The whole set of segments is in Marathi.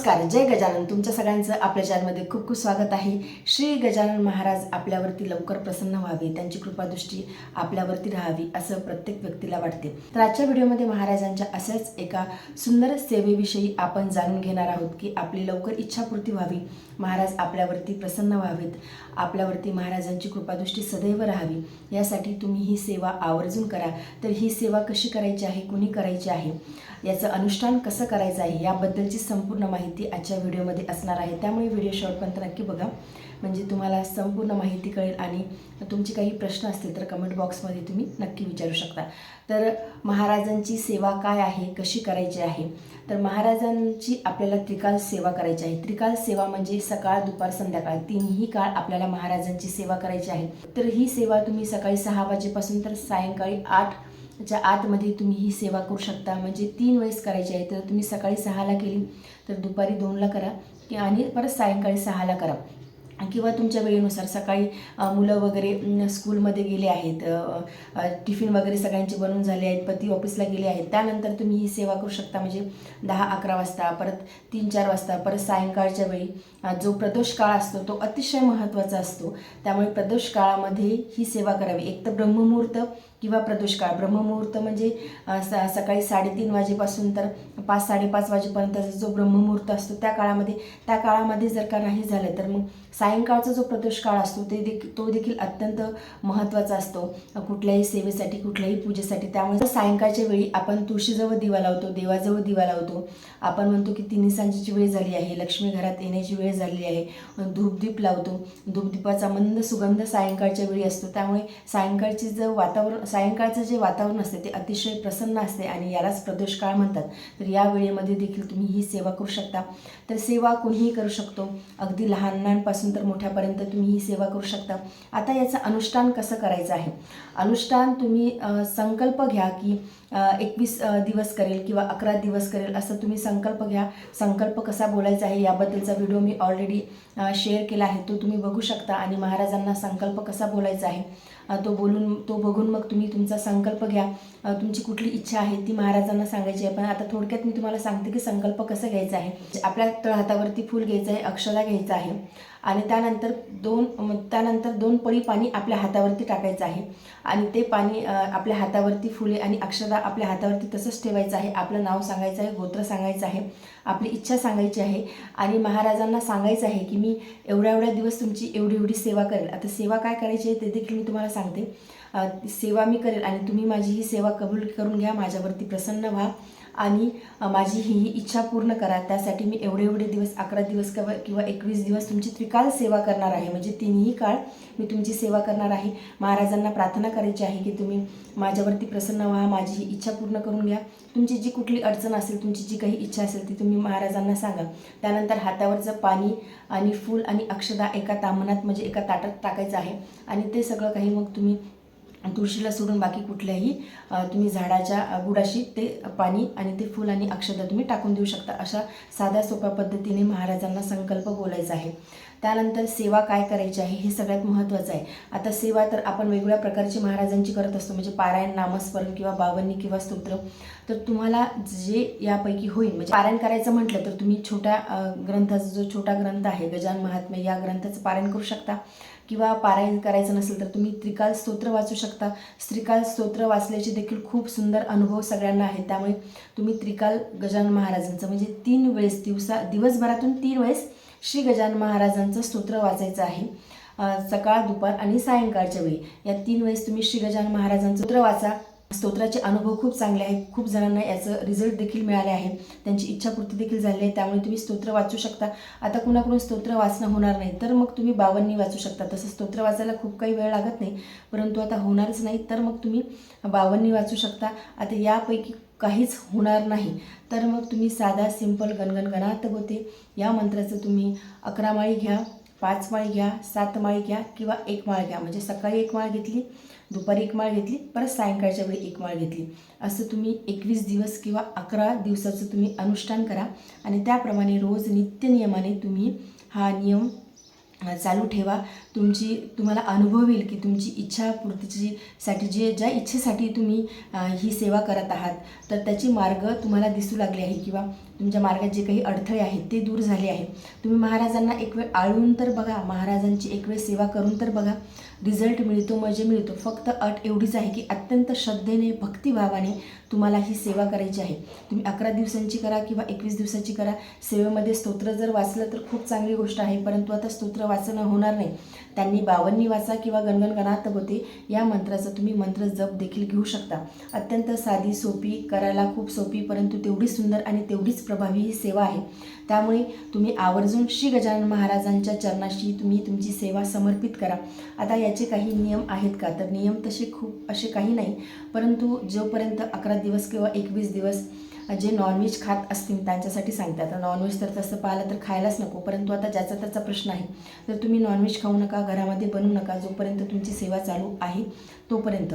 नमस्कार जय गजानन. तुमच्या सगळ्यांचं आपल्या चॅनलमध्ये खूप खूप स्वागत आहे. श्री गजानन महाराज आपल्यावरती लवकर प्रसन्न व्हावे त्यांची कृपादृष्टी आपल्यावरती राहावी असं प्रत्येक व्यक्तीला वाटते. तर आजच्या व्हिडिओमध्ये महाराजांच्या अशाच एका सुंदर सेवेविषयी आपण जाणून घेणार आहोत की आपली लवकर इच्छापूर्ती व्हावी महाराज आपल्यावरती प्रसन्न व्हावेत आपल्यावरती महाराजांची कृपादृष्टी सदैव राहावी यासाठी तुम्ही ही सेवा आवर्जून करा. तर ही सेवा कशी करायची आहे कुणी करायची आहे याचं अनुष्ठान कसं करायचं आहे याबद्दलची संपूर्ण माहिती आजच्या व्हिडिओमध्ये असणार आहे. त्यामुळे व्हिडिओ शॉर्टपर्यंत नक्की बघा. म्हणजे तुम्हाला संपूर्ण माहिती कळेल आणि तुमचे काही प्रश्न असतील तर कमेंट बॉक्समध्ये तुम्ही नक्की विचारू शकता. तर महाराजांची सेवा काय आहे? कशी करायची आहे? तर महाराजांची आपल्याला त्रिकाल सेवा करायची आहे. त्रिकाल सेवा म्हणजे सकाळ दुपार संध्याकाळ. तिन्ही काळ आपल्याला महाराजांची सेवा करायची आहे. तर ही सेवा तुम्ही सकाळी सहा वाजेपासून तर सायंकाळी आठ च्या आतमध्ये तुम्ही ही सेवा करू शकता म्हणजे तीन वेळेस करायची आहे तर तुम्ही सकाळी सहाला केली तर दुपारी दोनला करा की आणि परत सायंकाळी सहाला करा. किंवा तुमच्या वेळेनुसार सकाळी मुलं वगैरे स्कूलमध्ये गेले आहेत टिफिन वगैरे सगळ्यांचे बनवून झाले आहेत पती ऑफिसला गेले आहेत त्यानंतर तुम्ही ही सेवा करू शकता म्हणजे दहा अकरा वाजता परत तीन चार वाजता परत सायंकाळच्या वेळी. जो प्रदोष काळ असतो तो अतिशय महत्त्वाचा असतो. त्यामुळे प्रदोष काळामध्ये ही सेवा करावी. एक तर ब्रह्ममुहूर्त किंवा प्रदोष काळ ब्रह्ममुहूर्त म्हणजे स सकाळी साडेतीन वाजेपासून तर पाच साडेपाच वाजेपर्यंतचा जो ब्रह्ममुहूर्त असतो त्या काळामध्ये त्या काळामध्ये जर का नाही झालं तर मग सायंकाळचा जो प्रदोष काळ असतो ते देखील तो देखील अत्यंत महत्त्वाचा असतो. कुठल्याही सेवेसाठी कुठल्याही पूजेसाठी त्यामुळे सायंकाळच्या वेळी आपण तुळशीजवळ दिवा लावतो देवाजवळ दिवा लावतो. आपण म्हणतो की तिन्ही सांजेची वेळ झाली आहे लक्ष्मी घरात येण्याची वेळ झालेली आहे. धूपदीप लावतो. धूपदीपाचा मंद सुगंध सायंकाळच्या वेळी असतो. त्यामुळे सायंकाळची जर वातावरण सायंकाळचं जे वातावरण असते ते अतिशय प्रसन्न असते आणि यालाच प्रदोष काळ म्हणतात. तर या वेळेमध्ये देखील तुम्ही ही सेवा करू शकता. तर सेवा कोणीही करू शकतो. अगदी लहानांपासून तर मोठ्यापर्यंत तुम्ही ही सेवा करू शकता. आता याचं अनुष्ठान कसं करायचं आहे? अनुष्ठान तुम्ही संकल्प घ्या की एकवीस दिवस करेल किंवा अकरा दिवस करेल असं तुम्ही संकल्प घ्या. संकल्प कसा बोलायचा आहे याबद्दलचा व्हिडिओ मी ऑलरेडी शेअर केला आहे. तो तुम्ही बघू शकता आणि महाराजांना संकल्प कसा बोलायचा आहे. तो बोलून तो बघून मग तुम्ही तुमचा संकल्प घ्या. तुमची कुठली इच्छा आहे ती महाराजांना सांगायची आहे. पण आता थोडक्यात मी तुम्हाला सांगते की संकल्प कसं घ्यायचा आहे. आपल्या तळ हातावरती फूल घ्यायचं आहे अक्षदा घ्यायचं आहे. आणि त्यानंतर दोन त्यानंतर दोन पळी पाणी आपल्या हातावरती टाकायचं आहे. आणि ते पाणी आपल्या हातावरती फुले आणि अक्षदा आपल्या हातावरती तसंच ठेवायचं आहे. आपलं नाव सांगायचं आहे गोत्र सांगायचं आहे. आपली इच्छा सांगायची आहे. आणि महाराजांना सांगायचं आहे की मी एवढ्या एवढ्या दिवस तुमची एवढी एवढी सेवा करेल आता सेवा काय करायची आहे ते देखील मी तुम्हाला सांगते. सेवा मी करेल आणि तुम्ही माझी ही सेवा कबूल करून घ्या माझ्यावरती प्रसन्न व्हा आणि माझी ही ही इच्छा पूर्ण करा. त्यासाठी मी एवढे एवढे दिवस अकरा दिवस किंवा किंवा एकवीस दिवस तुमची त्रिकाल सेवा करणार आहे. म्हणजे तिन्ही काळ मी तुमची सेवा करणार आहे. महाराजांना प्रार्थना करायची आहे की तुम्ही माझ्यावरती प्रसन्न व्हा माझी ही इच्छा पूर्ण करून घ्या. तुमची जी कुठली अडचण असेल तुमची जी काही इच्छा असेल ती तुम्ही महाराजांना सांगा. त्यानंतर हातावरचं पाणी आणि फूल आणि अक्षदा एका तामणात म्हणजे एका ताटात टाकायचं आहे आणि ते सगळं काही मग तुम्ही तुळशीला सोडून बाकी कुठल्याही तुम्ही झाडाच्या गुडाशी ते पाणी आणि ते फूल आणि अक्षता तुम्ही टाकून देऊ शकता. अशा साध्या सोप्या पद्धतीने महाराजांना संकल्प बोलायचा आहे. त्यानंतर सेवा काय करायची आहे हे सगळ्यात महत्त्वाचं आहे. आता सेवा तर आपण वेगवेगळ्या प्रकारची महाराजांची करत असतो म्हणजे पारायण नामस्मरण किंवा बावन्नी किंवा स्तोत्र. तर तुम्हाला जे यापैकी होईल म्हणजे पारायण करायचं म्हटलं तर तुम्ही छोट्या ग्रंथाचा जो छोटा ग्रंथ आहे गजान महात्म्य या ग्रंथाचं पारायण करू शकता. किंवा पारायण करायचं नसेल तर तुम्ही त्रिकाल स्तोत्र वाचू शकता. त्रिकाल स्तोत्र वाचल्याचे देखील खूप सुंदर अनुभव सगळ्यांना आहेत. त्यामुळे तुम्ही त्रिकाल गजानन महाराजांचं म्हणजे तीन वेळेस दिवसा दिवसभरातून तीन वेळेस श्री गजानन महाराजांचं स्तोत्र वाचायचं आहे. सकाळ दुपार आणि सायंकाळच्या वेळी या तीन वेळेस तुम्ही श्री गजानन महाराजांचं स्तोत्र वाचा. स्तोत्राचे अनुभव खूप चांगले आहेत. खूप जणांना याचं रिझल्ट देखील मिळाले आहे. त्यांची इच्छापूर्ती देखील झाली आहे. त्यामुळे तुम्ही स्तोत्र वाचू शकता. आता कुणाकडून स्तोत्र वाचणं होणार नाही तर मग तुम्ही बावन्नी वाचू शकता. तसं स्तोत्र वाचायला खूप काही वेळ लागत नाही परंतु आता होणारच नाही तर मग तुम्ही बावन्नी वाचू शकता. आता यापैकी काहीच होणार नाही तर मग तुम्ही साधा सिंपल गणगण गणात होते. या मंत्राचं तुम्ही अकरा माळी घ्या पाच माळी घ्या सात माळी घ्या किंवा एक माळ घ्या. म्हणजे सकाळी एक माळ घेतली दुपारी एक माळ घेतली परत सायंकाळच्या वेळी एक माळ घेतली. असं तुम्ही एकवीस दिवस किंवा अकरा दिवसाचं तुम्ही अनुष्ठान करा आणि त्याप्रमाणे रोज नित्य नियमाने तुम्ही हा नियम चालू ठेवा. तुमची तुम्हाला अनुभव येईल की तुमची इच्छा पूर्तीची साठी जे ज्या इच्छेसाठी तुम्ही ही सेवा करत आहात तर त्याची मार्ग तुम्हाला दिसू लागले आहे किंवा तुमच्या मार्गात जे काही अडथळे आहेत ते दूर झाले आहे तुम्ही महाराजांना एक वेळ आळून तर बघा महाराजांची एक वेळ सेवा करून तर बघा. रिझल्ट मिळतो म्हणजे मिळतो. फक्त अट एवढीच आहे की अत्यंत श्रद्धेने भक्तिभावाने तुम्हाला ही सेवा करायची आहे. तुम्ही अकरा दिवसांची करा किंवा एकवीस दिवसाची करा. सेवेमध्ये स्तोत्र जर वाचलं तर खूप चांगली गोष्ट आहे परंतु आता स्तोत्र वाचणं होणार नाही. त्यांनी बावन्निवासा किंवा गणगणगणात होते या मंत्राचा तुम्ही मंत्र जप देखील घेऊ शकता. अत्यंत साधी सोपी करायला खूप सोपी परंतु तेवढी सुंदर आणि तेवढीच प्रभावी ही सेवा आहे. त्यामुळे तुम्ही आवर्जून श्री गजानन महाराजांच्या चरणाशी तुम्ही तुमची सेवा समर्पित करा. आता याचे काही नियम आहेत का? तर नियम तसे खूप असे काही नाही परंतु जोपर्यंत अकरा दिवस किंवा एकवीस दिवस जे नॉनव्हेज खात असतील त्यांच्यासाठी सांगते आता नॉनव्हेज तर तसं पाहिलं तर खायलाच नको परंतु आता ज्याचा त्याचा प्रश्न आहे तर तुम्ही नॉनव्हेज खाऊ नका घरामध्ये बनवू नका जोपर्यंत तुमची सेवा चालू आहे तोपर्यंत.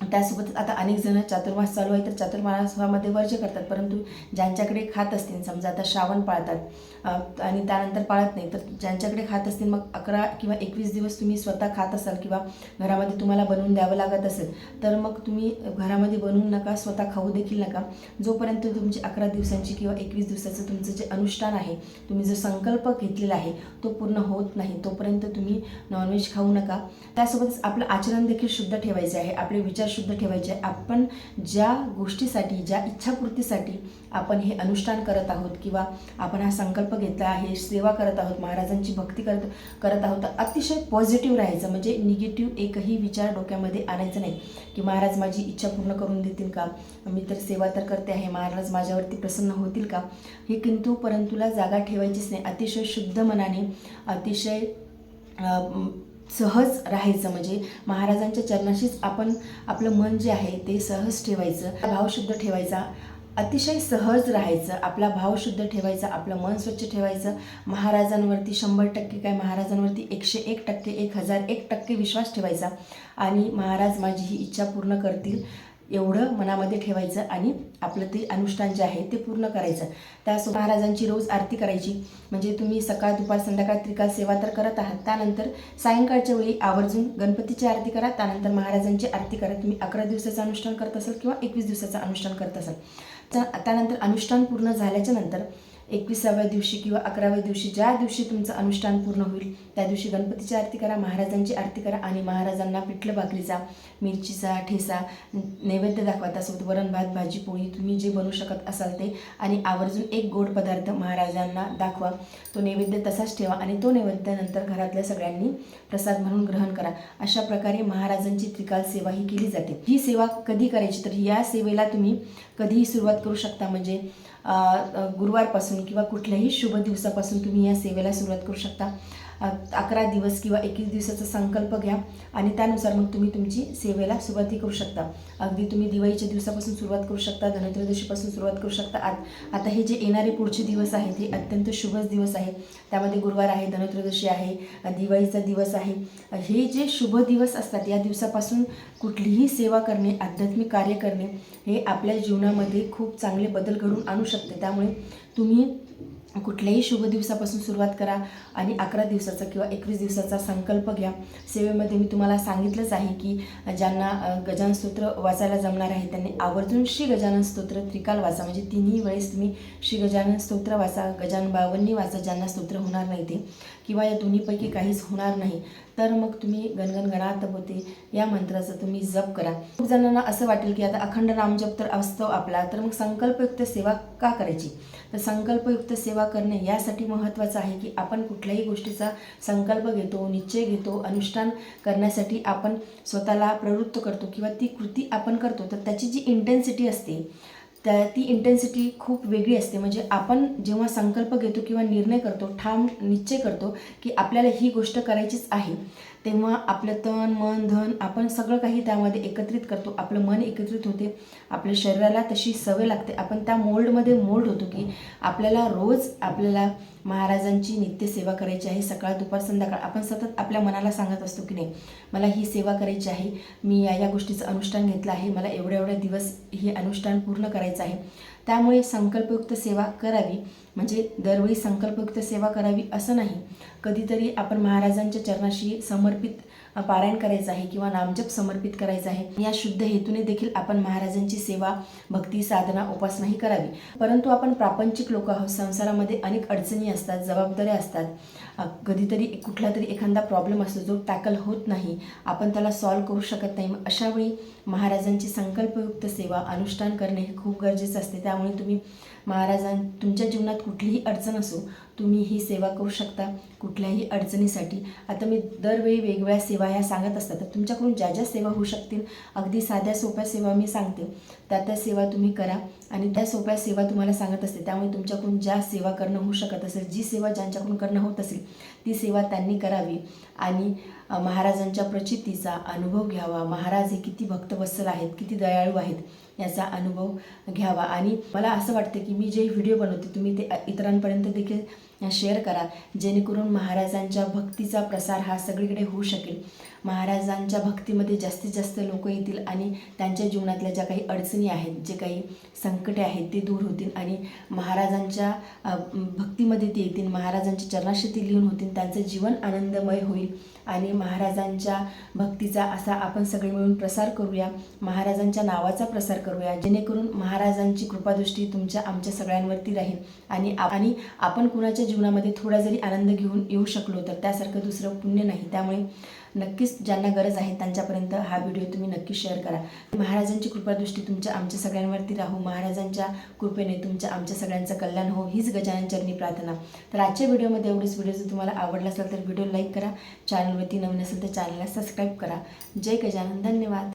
त्यासोबतच आता अनेक जण चातुर्मास चालू आहे तर चातुर्मासामध्ये वर्ज करतात. परंतु ज्यांच्याकडे खात असतील समजा आता श्रावण पाळतात आणि त्यानंतर पाळत नाही तर ज्यांच्याकडे खात असतील मग अकरा किंवा एकवीस दिवस तुम्ही स्वतः खात असाल किंवा घरामध्ये तुम्हाला बनवून द्यावं लागत असेल तर मग तुम्ही घरामध्ये बनवून नका स्वतः खाऊ देखील नका. जोपर्यंत तुमची अकरा दिवसांची किंवा एकवीस दिवसाचं तुमचं जे अनुष्ठान आहे तुम्ही जो संकल्प घेतलेला आहे तो पूर्ण होत नाही तोपर्यंत तुम्ही नॉनव्हेज खाऊ नका. त्यासोबतच आपलं आचरण देखील शुद्ध ठेवायचे आहे आपले विचार शुद्ध ठेवायचे. आहे आपण ज्या गोष्टीसाठी ज्या इच्छापूर्तीसाठी आपण हे अनुष्ठान करत आहोत किंवा आपण हा संकल्प घेतला आहे सेवा करत आहोत महाराजांची भक्ती करत करत आहोत तर अतिशय पॉझिटिव्ह राहायचं. म्हणजे निगेटिव्ह एकही विचार डोक्यामध्ये आणायचं नाही की महाराज माझी इच्छा पूर्ण करून देतील का? मी तर सेवा तर करते आहे. महाराज माझ्यावरती प्रसन्न होतील का? हे किंतु परंतुला जागा ठेवायचीच नाही. अतिशय शुद्ध मनाने अतिशय सहज राहायचं. म्हणजे महाराजांच्या चरणाशीच आपण आपलं मन जे आहे ते सहज ठेवायचं. भाव शुद्ध ठेवायचा. अतिशय सहज राहायचं. आपला भाव शुद्ध ठेवायचा. आपलं मन स्वच्छ ठेवायचं. महाराजांवरती शंभर टक्के काय? महाराजांवरती एकशे एक टक्के एक हजार एक टक्के विश्वास ठेवायचा. आणि महाराज माझी ही इच्छा पूर्ण करतील. एवढं मनामध्ये ठेवायचं आणि आपलं ते अनुष्ठान जे आहे ते पूर्ण करायचं. त्यासोबत महाराजांची रोज आरती करायची. म्हणजे तुम्ही सकाळ दुपार संध्याकाळ त्रिकाल सेवा तर करत आहात. त्यानंतर सायंकाळच्या वेळी आवर्जून गणपतीची आरती करा. त्यानंतर महाराजांची आरती करा. तुम्ही अकरा दिवसाचं अनुष्ठान करत असाल किंवा एकवीस दिवसाचं अनुष्ठान करत असाल. त्यानंतर अनुष्ठान पूर्ण झाल्याच्यानंतर एकविसाव्या दिवशी किंवा अकराव्या दिवशी ज्या दिवशी तुमचं अनुष्ठान पूर्ण होईल त्या दिवशी गणपतीची आरती करा महाराजांची आरती करा आणि महाराजांना पिठलं भाकरीचा मिरचीचा ठेसा नैवेद्य दाखवा. त्यासोबत वरण भात भाजी पोळी तुम्ही जे बनवू शकत असाल ते. आणि आवर्जून एक गोड पदार्थ महाराजांना दाखवा. तो नैवेद्य तसाच ठेवा आणि तो नैवेद्यानंतर घरातल्या सगळ्यांनी प्रसाद म्हणून ग्रहण करा. अशा प्रकारे महाराजांची त्रिकाल सेवा ही केली जाते. ही सेवा कधी करायची? तर या सेवेला तुम्ही कधीही सुरुवात करू शकता. म्हणजे गुरुवारपासून किंवा कुठल्याही शुभ दिवसापासून तुम्ही या सेवेला सुरुवात करू शकता. अकरा दिवस किंवा एकवीस दिवसाचा संकल्प घ्या आणि त्यानुसार मग तुम्ही तुमची सेवेला सुरुवाती करू शकता. अगदी तुम्ही दिवाळीच्या दिवसापासून सुरुवात करू शकता धनत्रयोदशीपासून सुरुवात करू शकता. आत आता हे जे येणारे पुढचे दिवस आहेत हे अत्यंत शुभच दिवस आहे त्यामध्ये गुरुवार आहे धनत्रयोदशी आहे दिवाळीचा दिवस आहे. हे जे शुभ दिवस असतात या दिवसापासून कुठलीही सेवा करणे आध्यात्मिक कार्य करणे हे आपल्या जीवनामध्ये खूप चांगले बदल घडून आणू शकते. त्यामुळे तुम्ही कुठल्याही शुभ दिवसापासून सुरुवात करा आणि अकरा दिवसाचा किंवा एकवीस दिवसाचा संकल्प घ्या. सेवेमध्ये मी तुम्हाला सांगितलंच आहे की ज्यांना गजान गजानन स्तोत्र वाचायला जमणार आहे त्यांनी आवर्जून श्री गजानन स्तोत्र त्रिकाल वाचा. म्हणजे तिन्ही वेळेस तुम्ही श्री गजानन स्तोत्र वाचा गजानन बावन्नी वाचा ज्यांना स्तोत्र होणार नाही ते किंवा या दोन्हीपैकी काहीच होणार नाही. तर मग तुम्ही गणगण गणात होते या मंत्राचा तुम्ही जप करा. खूप जणांना असं वाटेल की आता अखंड नामजप तर असतो आपला तर मग संकल्पयुक्त सेवा का करायची? तर संकल्पयुक्त सेवा करणे यासाठी महत्त्वाचं आहे की आपण कुठल्याही गोष्टीचा संकल्प घेतो निश्चय घेतो अनुष्ठान करण्यासाठी आपण स्वतःला प्रवृत्त करतो किंवा ती कृती आपण करतो तर त्याची जी इंटेन्सिटी असते त्या ती इंटेन्सिटी खूप वेगळी असते. म्हणजे आपण जेव्हा संकल्प घेतो किंवा निर्णय करतो ठाम निश्चय करतो की आपल्याला ही गोष्ट करायचीच आहे तेव्हा आपलं तन मन धन आपण सगळं काही त्यामध्ये एकत्रित करतो. आपलं मन एकत्रित होते. आपल्या शरीराला तशी सवय लागते. आपण त्या मोल्डमध्ये मोल्ड होतो की आपल्याला रोज आपल्याला महाराजांची नित्यसेवा करायची आहे. सकाळ दुपार संध्याकाळ. आपण सतत आपल्या मनाला सांगत असतो की नाही मला ही सेवा करायची आहे. मी या या गोष्टीचं अनुष्ठान घेतलं आहे. मला एवढ्या एवढ्या दिवस हे अनुष्ठान पूर्ण करायचं आहे. त्यामुळे संकल्पयुक्त सेवा करावी. म्हणजे दरवेळी संकल्पयुक्त सेवा करावी असं नाही. कधीतरी आपण महाराजांच्या चरणाशी समर्पित पारायण करायचं आहे किंवा नामजप समर्पित करायचं आहे. या शुद्ध हेतूने देखील आपण महाराजांची सेवा भक्ती साधना उपासनाही करावी. परंतु आपण प्रापंचिक लोक आहोत. संसारामध्ये अनेक अडचणी असतात जबाबदाऱ्या असतात. कधीतरी कुठला तरी एखादा प्रॉब्लेम असतो जो टॅकल होत नाही. आपण त्याला सॉल्व करू शकत नाही. मग अशावेळी महाराजांची संकल्पयुक्त सेवा अनुष्ठान करणे हे खूप गरजेचं असते. त्यामुळे तुम्ही महाराजां तुमच्या जीवनात कुठलीही अडचण असो तुम्ही ही सेवा करू शकता कुठल्याही अडचणीसाठी. आता मी दरवेळी वेगवेगळ्या सेवा ह्या सांगत असतात तर तुमच्याकडून ज्या ज्या सेवा होऊ शकतील अगदी साध्या सोप्या सेवा मी सांगते. त्या त्या सेवा तुम्ही करा आणि त्या सोप्या सेवा तुम्हाला सांगत असते. त्यामुळे तुमच्याकडून ज्या सेवा करणं होऊ शकत असेल जी सेवा ज्यांच्याकडून करणं होत असेल ती सेवा त्यांनी करावी. आणि महाराजांच्या प्रचितीचा अनुभव घ्यावा. महाराज हे किती भक्तवत्सल आहेत किती दयाळू आहेत याचा अनुभव घ्यावा. आणि मला असं वाटतं की मी जे व्हिडिओ बनवते तुम्ही ते इतरांपर्यंत देखील शेअर करा जेणेकरून महाराजांच्या भक्तीचा प्रसार हा सगळीकडे होऊ शकेल. महाराजांच्या भक्तीमध्ये जास्तीत जास्त लोक येतील आणि त्यांच्या जीवनातल्या ज्या काही अडचणी आहेत जे काही संकटे आहेत ते दूर होतील आणि महाराजांच्या भक्तीमध्ये ते येतील महाराजांच्या चरणाशी ते लिहून होतील त्यांचं जीवन आनंदमय होईल आणि महाराजांच्या भक्तीचा असा आपण सगळे मिळून प्रसार करूया महाराजांच्या नावाचा प्रसार करूया जेणेकरून महाराजांची कृपादृष्टी तुमच्या आमच्या सगळ्यांवरती राहील आणि आणि आपण कुणाच्या जीवनामध्ये थोडा जरी आनंद घेऊन येऊ शकलो तर त्यासारखं दुसरं पुण्य नाही. त्यामुळे नक्कीच ज्यांना गरज आहे त्यांच्यापर्यंत हा व्हिडिओ तुम्ही नक्की शेअर करा. महाराजांची कृपादृष्टी तुमच्या आमच्या सगळ्यांवरती राहू. महाराजांच्या कृपेने तुमच्या आमच्या सगळ्यांचं कल्याण हो. हीच गजानन चरणी प्रार्थना. तर आजच्या व्हिडिओमध्ये एवढेच व्हिडिओ जर तुम्हाला आवडला असेल तर व्हिडिओ लाईक करा. चॅनलवरती नवीन असेल तर चॅनलला सबस्क्राईब करा. जय गजानन. धन्यवाद.